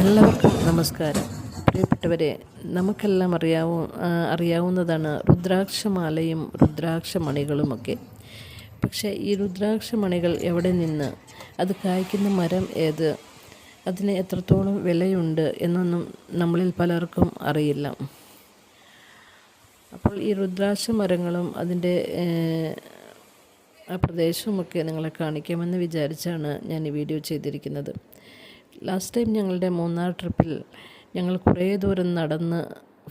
എല്ലാവർക്കും നമസ്കാരം. പ്രിയപ്പെട്ടവരെ നമുക്കെല്ലാം അറിയാവൂ അറിയാവുന്നതാണ് രുദ്രാക്ഷമാലയും രുദ്രാക്ഷമണികളുമൊക്കെ. പക്ഷേ ഈ രുദ്രാക്ഷമണികൾ എവിടെ നിന്ന്? അത് കായ്ക്കുന്ന മരം ഏത്? അതിന് എത്രത്തോളം വിലയുണ്ട് എന്നൊന്നും നമ്മളിൽ പലർക്കും അറിയില്ല. അപ്പോൾ ഈ രുദ്രാക്ഷ മരങ്ങളും അതിന്റെ ആ പ്രദേശവുമൊക്കെ നിങ്ങളെ കാണിക്കാമെന്ന് വിചാരിച്ചാണ് ഞാൻ ഈ വീഡിയോ ചെയ്തിരിക്കുന്നത്. ലാസ്റ്റ് ടൈം ഞങ്ങളുടെ മൂന്നാർ ട്രിപ്പിൽ ഞങ്ങൾ കുറേ ദൂരം നടന്ന്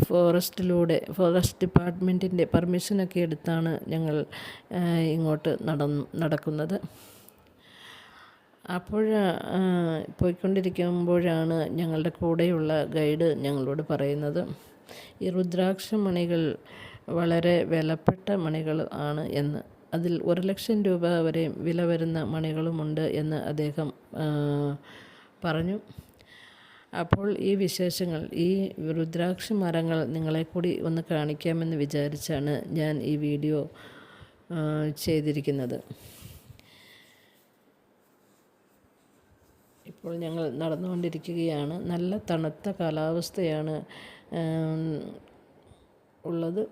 ഫോറസ്റ്റിലൂടെ ഫോറസ്റ്റ് ഡിപ്പാർട്ട്മെന്റിന്റെ പെർമിഷനൊക്കെ എടുത്താണ് ഞങ്ങൾ ഇങ്ങോട്ട് നട നടക്കുന്നത്. അപ്പോൾ പോയിക്കൊണ്ടിരിക്കുമ്പോഴാണ് ഞങ്ങളുടെ കൂടെയുള്ള ഗൈഡ് ഞങ്ങളോട് പറയുന്നത്. ഈ രുദ്രാക്ഷ മണികൾ വളരെ വിലപ്പെട്ട മണികൾ ആണ് എന്ന്. അതിൽ ഒരു ലക്ഷം രൂപ വരെ വില വരുന്ന മണികളുമുണ്ട് എന്ന് അദ്ദേഹം പറഞ്ഞു. അപ്പോൾ ഈ വിശേഷങ്ങൾ ഈ രുദ്രാക്ഷ മരങ്ങൾ നിങ്ങളെ കൂടി ഒന്ന് കാണിക്കാമെന്ന് വിചാരിച്ചാണ് ഞാൻ ഈ വീഡിയോ ചെയ്തിരിക്കുന്നത്. ഇപ്പോൾ ഞങ്ങൾ നടന്നുകൊണ്ടിരിക്കുകയാണ്. നല്ല തണുത്ത കാലാവസ്ഥയാണ് ഉള്ളത്.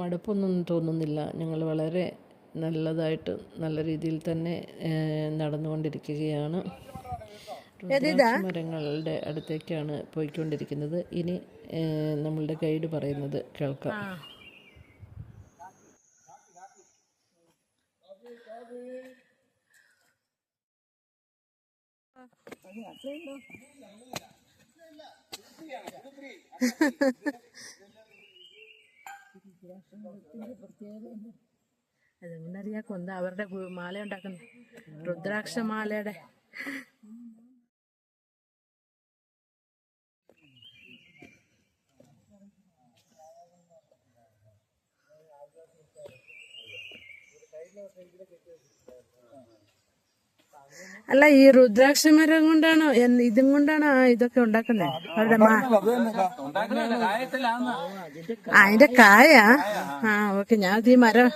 മടുപ്പൊന്നും തോന്നുന്നില്ല. ഞങ്ങൾ വളരെ നല്ലതായിട്ട് നല്ല രീതിയിൽ തന്നെ നടന്നുകൊണ്ടിരിക്കുകയാണ്. മരങ്ങളുടെ അടുത്തേക്കാണ് പോയിക്കൊണ്ടിരിക്കുന്നത്. ഇനി നമ്മളുടെ ഗൈഡ് പറയുന്നത് കേൾക്കാം. അതെങ്ങനറിയാ കൊന്ത അവരുടെ മാല ഉണ്ടാക്കുന്ന രുദ്രാക്ഷ അല്ല ഈ രുദ്രാക്ഷ മരം കൊണ്ടാണോ ഇതും കൊണ്ടാണോ ആ ഇതൊക്കെ ഉണ്ടാക്കുന്നത് അവരുടെ ആ അതിന്റെ കായാ. ആ ഓക്കെ ഞാൻ ഈ മരം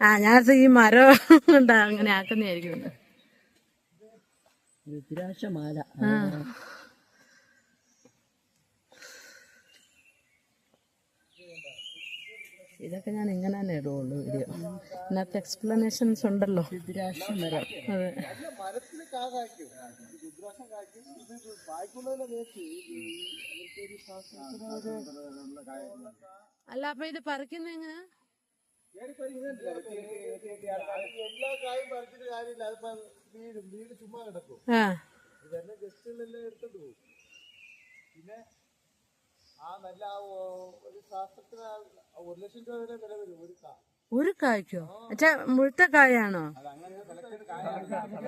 ആ ഞാൻ ഈ മരം ഉണ്ടാ അങ്ങനെ ആക്കുന്നതായിരിക്കും. രുദ്രാക്ഷമാല. ഇതൊക്കെ ഞാൻ ഇങ്ങനെ തന്നെ ഇടുള്ളൂ വീഡിയോ ഇതിനകത്ത് എക്സ്പ്ലനേഷൻസ് ഉണ്ടല്ലോ. രുദ്രാക്ഷമരം അതെ. അല്ല അപ്പൊ ഇത് പറിക്കുന്ന എങ്ങനെ? എല്ലാ കായും പറിച്ചിട്ട് കാര്യമില്ല അതിപ്പോ വീടും വീട് ചുമ്മാ കിടക്കും ആ. ഇതന്നെ ഗസ്റ്റുകളെല്ലാം എടുത്തോണ്ട് പോകും പിന്നെ ആ നല്ല ഒരു ശാസ്ത്രത്തിന് ഒരു ലക്ഷം രൂപ വരെ വില വരും ഒരു കാ. ഒരു കായ്ക്കോ? അച്ഛാ മുഴുത്ത കായാണോ?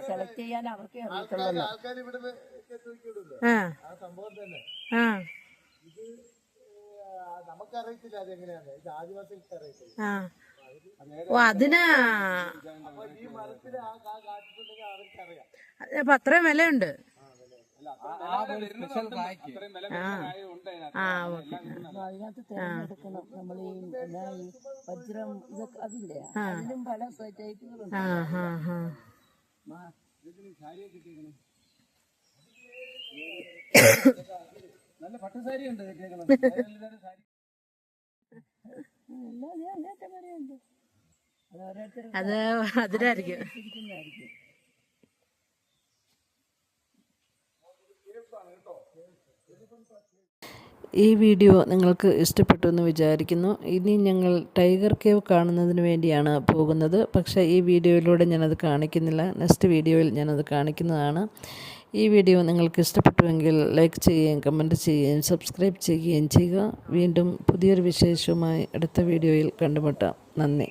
സെലക്ട് ചെയ്യാൻ അവർക്ക് ആൾക്കാർ ആ. ആ സംഭവം തന്നെ. ആ. ഇത് ആ, നമുക്കറിയത്തില്ല അതെങ്ങനെയാണ് ഇത് ആദിവാസികൾക്ക് അറിയത്തില്ല. ആ. ഓ അതിനാ. അപ്പൊ അത്രയും വിലയുണ്ട്. ആ ആ ഓക്കെ. അതിനകത്ത് തിരഞ്ഞെടുക്കണം. നമ്മൾ ഈ എന്നാ ഈ വജ്രം ഇതൊക്കെ അതില്ലേ? അതിലും പല ടൈപ്പുകളുണ്ട് ആ ഹാ ഹാ. നല്ല ഉണ്ട് അത് അതിലായിരിക്കും. ഈ വീഡിയോ നിങ്ങൾക്ക് ഇഷ്ടപ്പെട്ടു എന്ന് വിചാരിക്കുന്നു. ഇനി ഞങ്ങൾ ടൈഗർ കേവ് കാണുന്നതിന് വേണ്ടിയാണ് പോകുന്നത്. പക്ഷേ ഈ വീഡിയോയിലൂടെ ഞാനത് കാണിക്കുന്നില്ല. നെക്സ്റ്റ് വീഡിയോയിൽ ഞാനത് കാണിക്കുന്നതാണ്. ഈ വീഡിയോ നിങ്ങൾക്ക് ഇഷ്ടപ്പെട്ടുവെങ്കിൽ ലൈക്ക് ചെയ്യുകയും കമന്റ് ചെയ്യുകയും സബ്സ്ക്രൈബ് ചെയ്യുകയും ചെയ്യുക. വീണ്ടും പുതിയൊരു വിശേഷവുമായി അടുത്ത വീഡിയോയിൽ കണ്ടുമുട്ടാം. നന്ദി.